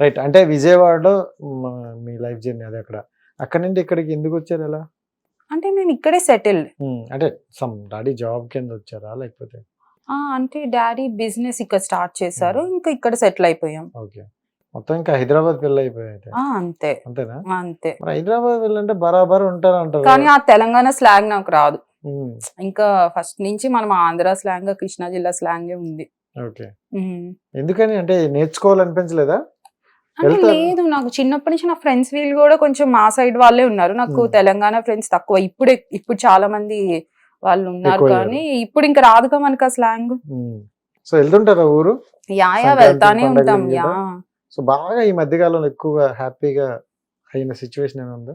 Right. అంటే విజయవాడలో మ- లైఫ్ జర్నీ అది అక్కడ. అక్కడ నుండి ఇక్కడికి ఎందుకు వచ్చారు ఎలా అంటే మేము ఇక్కడే సెటిల్. అంటే సమ్ డాడీ జాబ్ కింద వచ్చారా లేకపోతే? అంటే డాడీ బిజినెస్ ఇక్కడ స్టార్ట్ చేశారు. ఇంకా ఇక్కడ సెటిల్ అయిపోయాం. ఓకే. మొత్తం ఇంకా హైదరాబాద్ పిల్ల అయిపోయాయి అంతే. అంతేనా? అంతే. మరి హైదరాబాద్ వెళ్ళంటే బరాబర్ ఉంటారు అంటారు కానీ ఆ తెలంగాణ స్లాంగ్ నాకు రాదు. ఇంకా ఫస్ట్ నుంచి మనం ఆంధ్ర స్లాంగ్ కృష్ణా జిల్లా స్లాంగ్ ఉంది. ఓకే. ఎందుకని? అంటే నేర్చుకోవాలనిపించలేదా. లేదు నాకు చిన్నప్పటి నుంచి నా ఫ్రెండ్స్ వీళ్ళు కూడా కొంచెం మా సైడ్ వాళ్ళే ఉన్నారు. నాకు. తెలంగాణ ఫ్రెండ్స్ తక్కువ. ఇప్పుడే ఇప్పుడు చాలా మంది వాళ్ళు ఉన్నారు. కానీ ఇప్పుడు ఇంకా రాదుగా మనకు ఆ స్లాంగ్. సో వెళ్తుంటారా ఊరు? యా యా వెళ్తానే ఉంటాం? యా. సో బాగా ఈ మధ్య కాలంలో ఎక్కువగా హ్యాపీగా అయిన సిచ్యువేషన్ ఏమైనా ఉందా?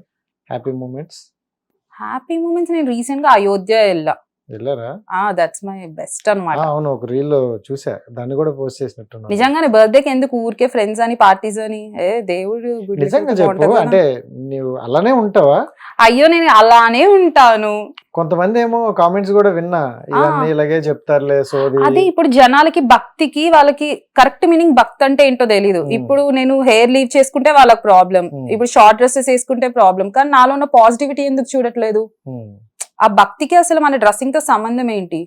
హ్యాపీ మూమెంట్స్ హ్యాపీ మూమెంట్స్ నేను రీసెంట్గా అయోధ్య వెళ్ళా. వెళ్ళారా? దట్స్ మై బెస్ట్ ఆ, అన్నమాట. అవును ఒక రీల్ చూసా. దాన్ని కూడా పోస్ట్ చేసినట్టున్నా నిజంగానే బర్త్డే కి ఎందుకు ఊరికే ఫ్రెండ్స్ అని పార్టీస్ అని? ఏ దేవుడు నిజంగా చెప్పు. అంటే నువ్వు అలానే ఉంటావా? అయ్యో నేను అలానే ఉంటాను. కొంతమంది ఏమో కామెంట్స్ కూడా విన్నా. ఇవన్నీ ఇలాగే చెప్తారులే సోది. అది ఇప్పుడు జనాలకి భక్తికి వాళ్ళకి కరెక్ట్ మీనింగ్ భక్తి అంటే ఏంటో తెలీదు. Hmm. ఇప్పుడు నేను హెయిర్ లీవ్ చేసుకుంటే వాళ్ళకి ప్రాబ్లం. ఇప్పుడు షార్ట్ డ్రెస్సెస్ వేసుకుంటే ప్రాబ్లం కానీ నాలో ఉన్న పాజిటివిటీ ఎందుకు చూడట్లేదు? ఆ భక్తికి అసలు మన డ్రెస్సింగ్తో సంబంధం ఏంటి?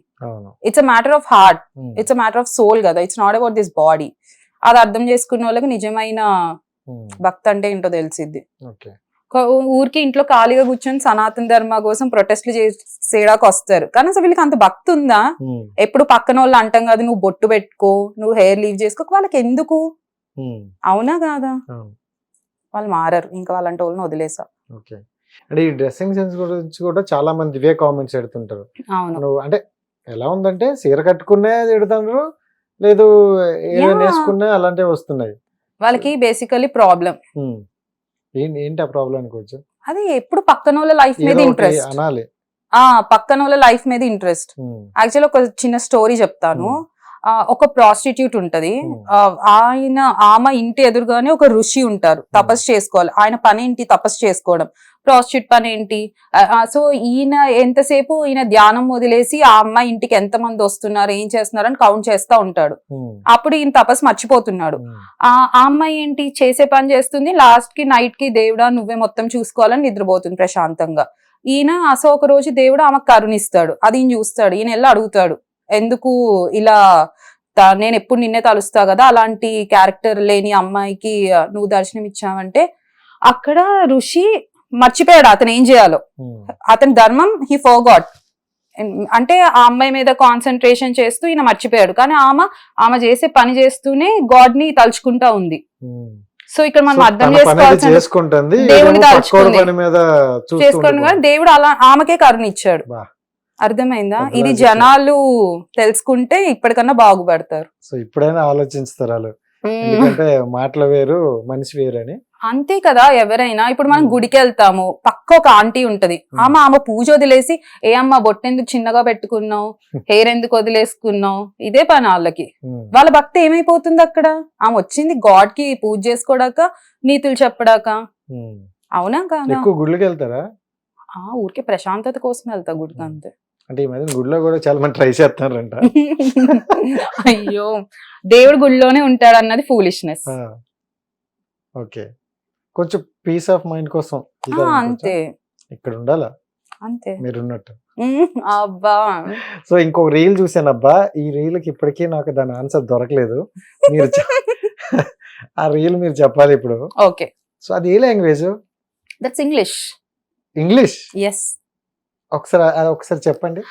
It's a matter of heart it's a matter of soul కదా. It's not about this body అది అర్థం చేసుకున్న వాళ్ళకి నిజమైన ఉమ్, భక్తి అంటే ఏంటో తెలిసిద్ది. ఊరికి ఇంట్లో ఖాళీగా కూర్చొని సనాతన ధర్మ కోసం ప్రొటెస్ట్లు చేయడానికి వస్తారు. కానీ అసలు వీళ్ళకి అంత భక్తి ఉందా? ఉమ్, ఎప్పుడు పక్కన వాళ్ళు అంటాం కదా నువ్వు బొట్టు పెట్టుకో నువ్వు హెయిర్ లీవ్ చేసుకో. వాళ్ళకి ఎందుకు? ఉమ్, అవునా కాదా? వాళ్ళు మారరు. ఇంకా వాళ్ళంటే వాళ్ళని వదిలేసా. ఓకే. అంటే ఈ డ్రెస్సింగ్ సెన్స్ గురించి కూడా చాలా మంది ఇవే కామెంట్స్ పెడుతుంటారు అవును. నువ్వు అంటే ఎలా ఉందంటే చీర కట్టుకునే తిడుతున్నారు లేదు ఏదైనా. వేసుకున్నా అలాంటివి వస్తున్నాయి. వాళ్ళకి బేసికలీ ప్రాబ్లం. ఏంటి ఏంటి ఆ ప్రాబ్లం అనుకోవచ్చు అది ఎప్పుడు పక్కన వాళ్ళ లైఫ్ మీద ఇంట్రెస్ట్ అనాలి. ఆ పక్కన వాళ్ళ లైఫ్ మీద ఇంట్రెస్ట్ యాక్చువల్ ఒక చిన్న స్టోరీ చెప్తాను. ఒక ప్రాస్టిట్యూట్ ఉంటది. ఆయన ఆమె ఇంటి ఎదురుగానే ఒక ఋషి ఉంటారు. తపస్సు చేసుకోవాలి. ఆయన పని ఏంటి? తపస్సు చేసుకోవడం. ప్రాస్టిట్యూట్ పని ఏంటి? సో ఈయన ఎంతసేపు ఈయన ధ్యానం వదిలేసి ఆ అమ్మాయి ఇంటికి ఎంత మంది వస్తున్నారు? ఏం చేస్తున్నారు? అని కౌంట్ చేస్తా ఉంటాడు. అప్పుడు ఈయన తపస్సు మర్చిపోతున్నాడు. ఆ ఆ అమ్మాయి ఏంటి? చేసే పని చేస్తుంది. లాస్ట్కి నైట్కి దేవుడా నువ్వే మొత్తం చూసుకోవాలని నిద్రపోతుంది ప్రశాంతంగా. ఈయన అసలు ఒక రోజు దేవుడు ఆమెకు కరుణిస్తాడు. అది ఈయన చూస్తాడు. ఈయన వెళ్ళి అడుగుతాడు. ఎందుకు ఇలా నేను ఎప్పుడు నిన్నే తలుస్తా కదా అలాంటి క్యారెక్టర్ లేని అమ్మాయికి నువ్వు దర్శనం ఇచ్చావంటే అక్కడ ఋషి మర్చిపోయాడు అతను ఏం చేయాలో ఉమ్, అతని ధర్మం హీ ఫోగాట్ అంటే ఆ అమ్మాయి మీద కాన్సన్ట్రేషన్ చేస్తూ ఈయన మర్చిపోయాడు కానీ ఆమె ఆమె చేసే పని చేస్తూనే గాడ్ని తలుచుకుంటా ఉంది ఉమ్. సో ఇక్కడ మనం అర్థం తలుచుకుంది. చేసుకోండి కానీ ఉండిపోతుంది. దేవుడు అలా ఆమెకే కరుణ ఇచ్చాడు. అర్థమైందా? ఇది. జనాలు తెలుసుకుంటే ఇప్పటికన్నా బాగుపడతారు. సో ఇప్పుడైనా ఆలోచిస్తారు వాళ్ళు. ఎందుకంటే మాటలు వేరు మనిషి వేరు అని అంతే కదా ఎవరైనా. ఇప్పుడు మనం. గుడికి వెళ్తాము పక్క ఒక ఆంటీ ఉంటది. ఆమె ఆమె పూజ వదిలేసి ఏ అమ్మ బొట్టెందుకు చిన్నగా పెట్టుకున్నావు? హెయిర్ ఎందుకు వదిలేసుకున్నావు? ఇదే పని వాళ్ళకి. వాళ్ళ భక్తి ఏమైపోతుంది అక్కడ? ఆమె వచ్చింది గాడ్కి పూజ చేసుకోడాక నీతులు చెప్పడాక. అవునా కాదా? గుళ్ళకి వెళ్తారా ఆ ఊరికే ప్రశాంతత కోసం వెళ్తా గుడికి అంతే అంటే ఈ మధ్య గుడిలో కూడా చాలా మంది ట్రై చేస్తున్నారంట. అయ్యో దేవుడు గుడిలోనే ఉంటాడు అన్నది ఫూలిష్నెస్. ఓకే. కొంచెం పీస్ ఆఫ్ మైండ్ కోసం? అంతే. ఇక్కడ ఉండాలా? అంతే. మీరు ఉన్నట్టు అబ్బా. సో ఇంకొక రీల్ చూసాను అబ్బా. ఈ రీల్కి ఇప్పటికీ నాకు దాని ఆన్సర్ దొరకలేదు. మీరు ఆ రీల్ మీరు చెప్పాలి ఇప్పుడు. ఓకే. సో అది ఏ language that's English English yes ఒకసారి ఒకసారి చెప్పండి.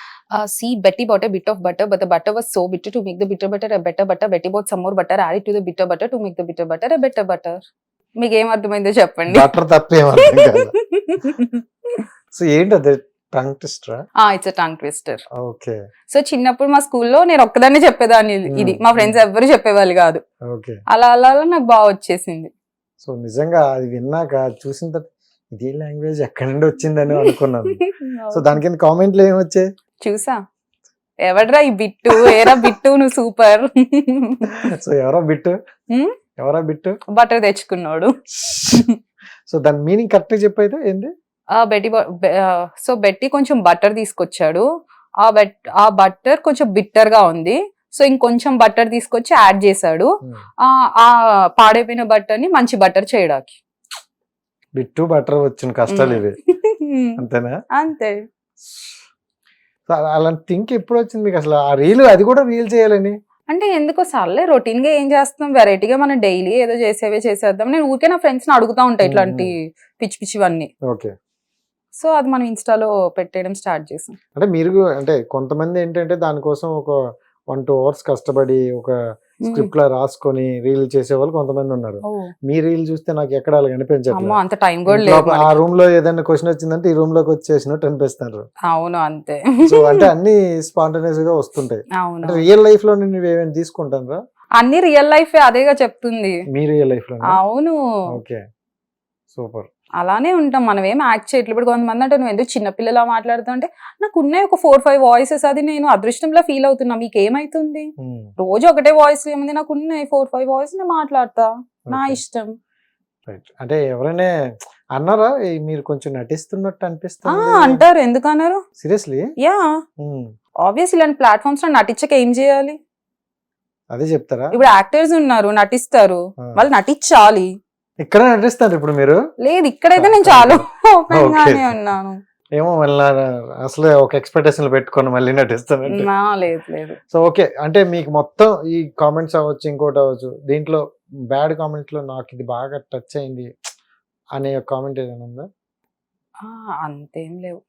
Betty but bit of butter but butter so bit to make the bitter butter better butter Betty bought some butter add it to the bitter butter to make the bitter butter better butter మీకు ఏం అర్థమైందో చెప్పండి okay so చిన్నప్పుడు మా స్కూల్లో నేను ఒక్కదాన్ని చెప్పేదాన్ని ఇది. Hmm. మా ఫ్రెండ్స్ ఎవరు చెప్పేవాళ్ళు కాదు. ఓకే అలా అలా నాకు బాగా వచ్చేసింది. సో నిజంగా అది విన్నాక చూసిన ఇది లాంగ్వేజ్ ఎక్కడి నుండి వచ్చిందని అనుకున్నాను. సో దాని కింద కామెంట్లు ఏమి వచ్చాయి? చూసా. ఎవడ్రా ఈ బిట్టు? ఏరా బిట్టు? నువ్వు సూపర్. సో ఎవరో బిట్టు? ఎవరో బిట్టు? బటర్ తెచ్చుకున్నాడు. సో దాని మీనింగ్ కరెక్ట్ చెప్పైతే ఏంది? ఆ బెట్టి సో బెట్టి కొంచెం బటర్ తీసుకొచ్చాడు. ఆ బెట్ ఆ బటర్ కొంచెం బిట్టర్గా ఉంది. సో ఇంకొంచెం బట్టర్ తీసుకొచ్చి యాడ్ చేశాడు. ఆ ఆ పాడైపోయిన బట్టర్ని మంచి బట్టర్ చేయడానికి. బిట్టు బట్టర్ వచ్చిన కష్టాలు ఇవి. అంతేనా? అంతే. అలాంటి థింక్ ఎప్పుడు వచ్చింది మీకు? అసలు ఆ రీల్ అది కూడా రీల్ చేయాలని? అంటే ఎందుకో సర్లే రొటీన్గా ఏం చేస్తాం వెరైటీగా మనం డైలీ ఏదో చేసేవే చేసేద్దాం. నేను ఊరికే నా ఫ్రెండ్స్ని అడుగుతా ఉంటా ఇట్లాంటి పిచ్చి పిచ్చివన్నీ. ఓకే. సో అది మనం ఇన్స్టాలో పెట్టేయడం స్టార్ట్ చేసాం. అంటే మీరు అంటే కొంతమంది ఏంటంటే దానికోసం ఒక వన్ టూ అవర్స్ కష్టపడి ఒక స్క్రిప్ట్ లా రాసుకొని రీల్ చేసే వాళ్ళు కొంతమంది ఉన్నారు. మీ రీల్ చూస్తే నాకు ఎక్కడ అలా అంత టైం కూడా లేదు ఆ. రూమ్లో ఏదైనా క్వశ్చన్ వచ్చిందంటే ఈ రూమ్లోకి వచ్చేసినట్టు అనిపిస్తారు. అవును అంతే. సో అంటే అన్ని స్పాంటనియస్గా వస్తుంటాయి రియల్ లైఫ్లో నువ్వు ఏమైనా తీసుకుంటారా అన్ని రియల్ లైఫ్ అదేగా చెప్తుంది. మీ రియల్ లైఫ్లో అవును. ఓకే. సూపర్. అలానే ఉంటాం. మనం ఏం యాక్ట్ చేయట్లేదు. ఇప్పుడు కొంతమంది అంటే నువ్వు ఎందుకు చిన్నపిల్లలా మాట్లాడుతుంటే నాకు ఉన్నాయి ఒక ఫోర్ ఫైవ్ వాయిసెస్ అది నేను అదృష్టంలో ఫీల్ అవుతున్నా. మీకు ఏమైతుంది రోజు ఒకటే వాయిస్ ఏముంది? నాకు ఉన్నాయి ఫోర్ ఫైవ్ వాయిస్ నేను మాట్లాడతా. నా ఇష్టం. అంటే ఎవరైనా అన్నారా? "ఏయ్, మీరు కొంచెం నటిస్తున్నట్టు ఆ అనిపిస్తుంది. అంటారు. ఎందుకన్నారు? సీరియస్లీ? యా. ఆబ్వియస్ ఇలాంటి ప్లాట్ఫామ్స్లో నటించక ఏం చేయాలి? అదే చెప్తారా? ఇప్పుడు యాక్టర్స్ ఉన్నారు నటిస్తారు. వాళ్ళు నటించాలి. ఇక్కడ నటిస్తారు ఇప్పుడు మీరు? లేదు ఇక్కడైతే నేను చాలా ఓపెన్ Okay. గానే ఉన్నాను. ఏమో మళ్ళీ అసలే ఒక ఎక్స్పెక్టేషన్ పెట్టుకొని మళ్ళీ నటిస్తానంటే నా లేదు లేదు. So okay. అంటే మీకు మొత్తం ఈ కామెంట్స్ అవ్వచ్చు ఇంకోటి అవ్వచ్చు దీంట్లో బ్యాడ్ కామెంట్లో నాకు ఇది బాగా టచ్ అయింది అనే కామెంట్ ఏదైనా ఉందా? అంతేం లేవు.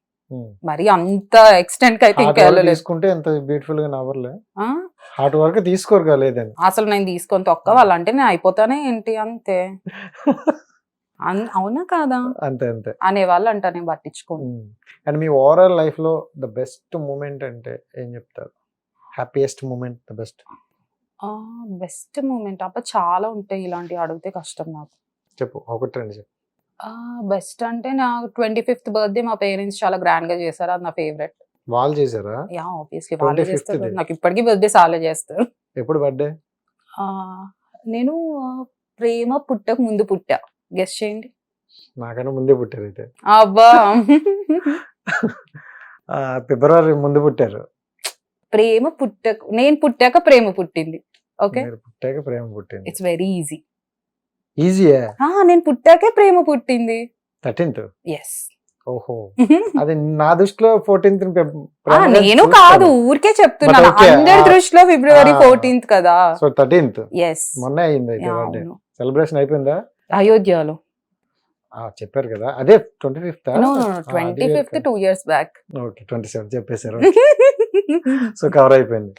మరి అంత ఎక్స్టెంట్కి అయితే ఇంకా తీసుకుంటే ఎంత బ్యూటిఫుల్గా నవ్వర్లే? హార్ట్ వర్క్ తీసుకోరు లేదని అసలు నేను తీసుకొని తొక్క వాళ్ళంటే నేను అయిపోతానే ఏంటి అంతే. అవునా కాదా? అంతే అంతే. అనే వాళ్ళు అంట నేను పట్టించుకోను. అండ్ మీ ఓవరాల్ లైఫ్లో ద బెస్ట్ మూమెంట్ అంటే ఏం చెప్తారు? Happiest moment the best best moment అబ్బా చాలా ఉంటాయి ఇలాంటివి అడిగితే కష్టం నాకు. చెప్పు ఒకటి రెండు చెప్పు. బెస్ట్ అంటే నా ట్వంటీ ఫిఫ్త్ బర్త్డే మా పేరెంట్స్ చాలా గ్రాండ్గా చేశారు. అది నా ఫేవరెట్. వాళ్ళు చేశారా? యా ఆబ్వియస్లీ వాళ్ళే 25th చేస్తారు? నాకు ఇప్పటికీ బర్త్డే సాలే చేస్తారు. ఎప్పుడు బర్త్డే? నేను ప్రేమ పుట్టక ముందు పుట్టా. గెస్ట్ చేయండి. నాకన్నా ముందే పుట్టారు అయితే. అబ్బా! ఆ, ఫిబ్రవరి ముందు పుట్టారు. ప్రేమ పుట్టక నేను పుట్టాక ప్రేమ పుట్టింది. ఓకే? పుట్టాక ప్రేమ పుట్టింది. ఇట్స్ వెరీ ఈజీ ఈజీయా నేను పుట్టాకే ప్రేమ పుట్టింది. థర్టీన్త్? ఎస్ ఓహో. అది నా దృష్టిలో ఫోర్టీన్త్ నేను కాదు ఊరికే చెప్తున్నాను. అందరి దృష్టిలో ఫిబ్రవరి. ఫోర్టీన్త్ కదా. So thirteenth? ఎస్ మొన్న అయింది సెలబ్రేషన్ అయిపోయిందా? అయోధ్యలో. ఆ, చెప్పారు కదా. అదే twenty fifth twenty fifth two years back okay twenty seven చెప్పేశారు. సో కవర్ అయిపోయింది.